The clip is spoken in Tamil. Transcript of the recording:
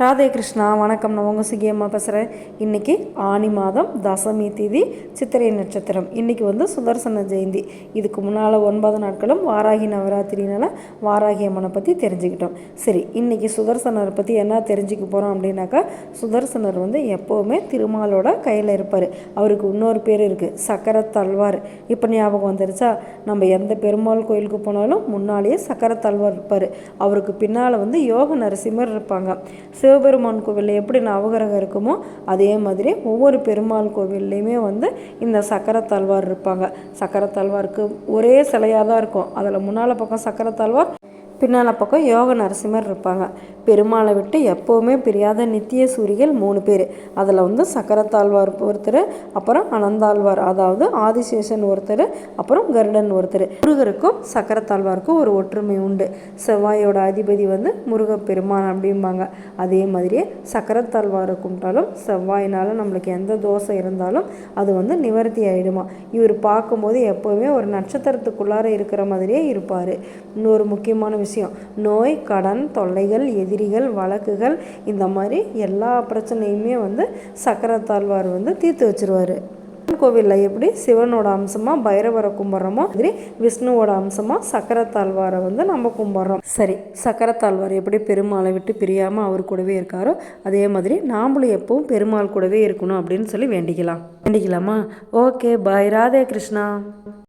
ராதே கிருஷ்ணா வணக்கம். நான் உங்கள் சுகியம்மா பேசுகிறேன் இன்றைக்கி ஆனி மாதம் தசமி தேதி சித்திரை நட்சத்திரம். இன்றைக்கி வந்து சுதர்சன ஜெயந்தி. இதுக்கு முன்னால் ஒன்பது நாட்களும் வாராகி நவராத்திரினால வாராகி அம்மனை பற்றி தெரிஞ்சுக்கிட்டோம். சரி இன்றைக்கி சுதர்சனரை பற்றி என்ன தெரிஞ்சுக்க போகிறோம் அப்படின்னாக்கா சுதர்சனர் வந்து எப்போவுமே திருமாலோட கையில் இருப்பார். அவருக்கு இன்னொரு பேர் இருக்குது சக்கர தல்வார் இப்போ ஞாபகம் வந்துருச்சா? நம்ம எந்த பெருமாள் கோயிலுக்கு போனாலும் முன்னாலேயே சக்கர தல்வார் இருப்பார். அவருக்கு பின்னால் வந்து யோக நரசிம்மர் இருப்பாங்க. சிவபெருமான் கோவிலில் எப்படி நவகிரகம் இருக்குமோ அதே மாதிரி ஒவ்வொரு பெருமாள் கோவில்லையுமே வந்து இந்த சக்கரத்தாழ்வார் தல்வார் இருப்பாங்க. சக்கரத்தாழ்வாருக்கு தல்வாருக்கு ஒரே சிலையாக தான் இருக்கும். அதில் முன்னால் பக்கம் சக்கரத்தாழ்வார் பின்னால் பக்கம் யோக நரசிம்மர் இருப்பாங்க. பெருமாளை விட்டு எப்போவுமே பிரியாத நித்திய சூரிகள் மூணு பேர். அதில் வந்து சக்கரத்தாழ்வார் ஒருத்தர் அப்புறம் அனந்தாழ்வார் அதாவது ஆதிசேஷன் ஒருத்தர் அப்புறம் கருடன் ஒருத்தர். முருகருக்கும் சக்கரத்தாழ்வாருக்கும் ஒரு ஒற்றுமை உண்டு. செவ்வாயோட அதிபதி வந்து முருகப்பெருமான் அப்படிம்பாங்க. அதே மாதிரியே சக்கரத்தாழ்வாரை கும்பிட்டாலும் செவ்வாயினால் நம்மளுக்கு எந்த தோசை இருந்தாலும் அது வந்து நிவர்த்தி ஆகிடுமா இவர் பார்க்கும்போது எப்போவுமே ஒரு நட்சத்திரத்துக்குள்ளார இருக்கிற மாதிரியே இருப்பார். இன்னொரு முக்கியமான விஷயம் விஷயம். நோய் கடன் தொல்லைகள் எதிரிகள் வழக்குகள் இந்த மாதிரி எல்லா பிரச்சனையுமே வந்து சக்கரத்தாழ்வார் வந்து தீர்த்து வச்சிருவார். கோவிலில் எப்படி சிவனோட அம்சமாக பைரவரை கும்பிட்றோமோ மாதிரி விஷ்ணுவோட அம்சமாக சக்கரத்தாழ்வாரை வந்து நம்ம கும்பிட்றோம். சரி சக்கரத்தாழ்வார் எப்படி பெருமாளை விட்டு பிரியாமல் அவர் கூடவே இருக்காரோ அதே மாதிரி நாமளும் எப்பவும் பெருமாள் கூடவே இருக்கணும் அப்படின்னு சொல்லி வேண்டிக்கலாம். வேண்டிக்கலாமா? Okay bye. ராதே கிருஷ்ணா.